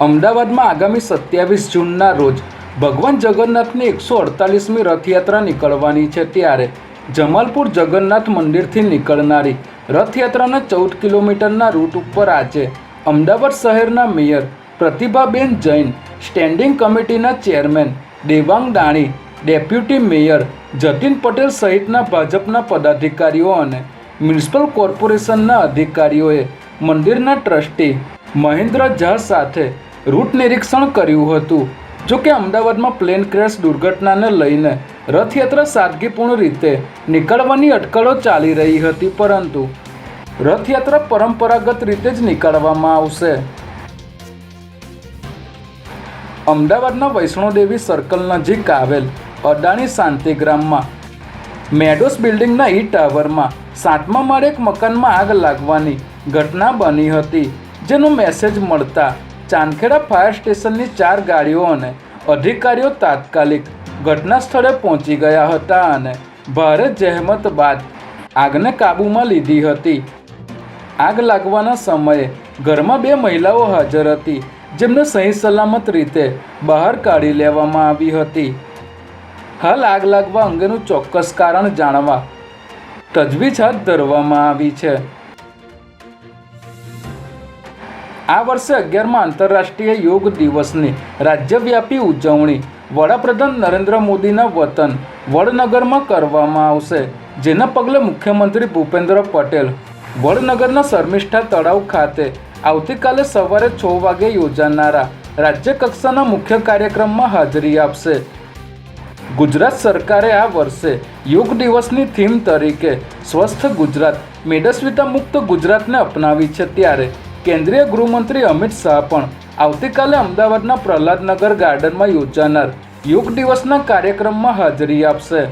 અમદાવાદમાં આગામી સત્યાવીસ જૂનના રોજ ભગવાન જગન્નાથની એકસો અડતાલીસમી રથયાત્રા નીકળવાની છે ત્યારે જમાલપુર જગન્નાથ મંદિરથી નીકળનારી રથયાત્રાના ચૌદ કિલોમીટરના રૂટ ઉપર આજે અમદાવાદ શહેરના મેયર પ્રતિભાબેન જૈન, સ્ટેન્ડિંગ કમિટીના chairman Devang Dani, deputy mayor Jatin Patel સહિતના ભાજપના પદાધિકારીઓ અને મ્યુનિસિપલ કોર્પોરેશનના અધિકારીઓએ મંદિરના ટ્રસ્ટી મહેન્દ્ર ઝા સાથે રૂટ નિરીક્ષણ કર્યું હતું. જો કે અમદાવાદમાં પ્લેન ક્રેશ દુર્ઘટનાને લઈને રથયાત્રા સાદગીપૂર્ણ રીતે નીકળવાની અટકળો ચાલી રહી હતી, પરંતુ રથયાત્રા પરંપરાગત રીતે જ નીકળવામાં આવશે. અમદાવાદના વૈષ્ણોદેવી સર્કલ નજીક આવેલ અદાણી શાંતિગ્રામમાં મેડોસ બિલ્ડિંગના ઈ ટાવરમાં સાતમા માળે એક મકાનમાં આગ લાગવાની ઘટના બની હતી. જેનો મેસેજ મળતા ચાંદખેડા ફાયર સ્ટેશનની ચાર ગાડીઓ અને અધિકારીઓ તાત્કાલિક ઘટના સ્થળે પહોંચી ગયા હતા અને ભારે જહેમત બાદ આગને કાબૂમાં લીધી હતી. આગ લાગવાના સમયે ઘરમાં બે મહિલાઓ હાજર હતી, જેમને સહી સલામત રીતે બહાર કાઢી લેવામાં આવી હતી. હાલ આગ લાગવા અંગેનું ચોક્કસ કારણ જાણવા તજવીજ હાથ ધરવામાં આવી છે. આ વર્ષે અગિયારમાં આંતરરાષ્ટ્રીય યોગ દિવસની રાજ્યવ્યાપી ઉજવણી વડાપ્રધાન નરેન્દ્ર મોદીના વતન વડનગરમાં કરવામાં આવશે, જેના પગલે મુખ્યમંત્રી ભૂપેન્દ્ર પટેલ વડનગરના શર્મિષ્ઠા તળાવ ખાતે આવતીકાલે સવારે છ વાગે યોજાનારા રાજ્યકક્ષાના મુખ્ય કાર્યક્રમમાં હાજરી આપશે. ગુજરાત સરકારે આ વર્ષે યોગ દિવસની થીમ તરીકે સ્વસ્થ ગુજરાત, મેદસ્વીતા મુક્ત ગુજરાતને અપનાવી છે ત્યારે કેન્દ્રીય ગૃહમંત્રી અમિત શાહ પણ આવતીકાલે અમદાવાદના પ્રહલાદનગર ગાર્ડનમાં યોજાનાર યોગ દિવસના કાર્યક્રમમાં હાજરી આપશે.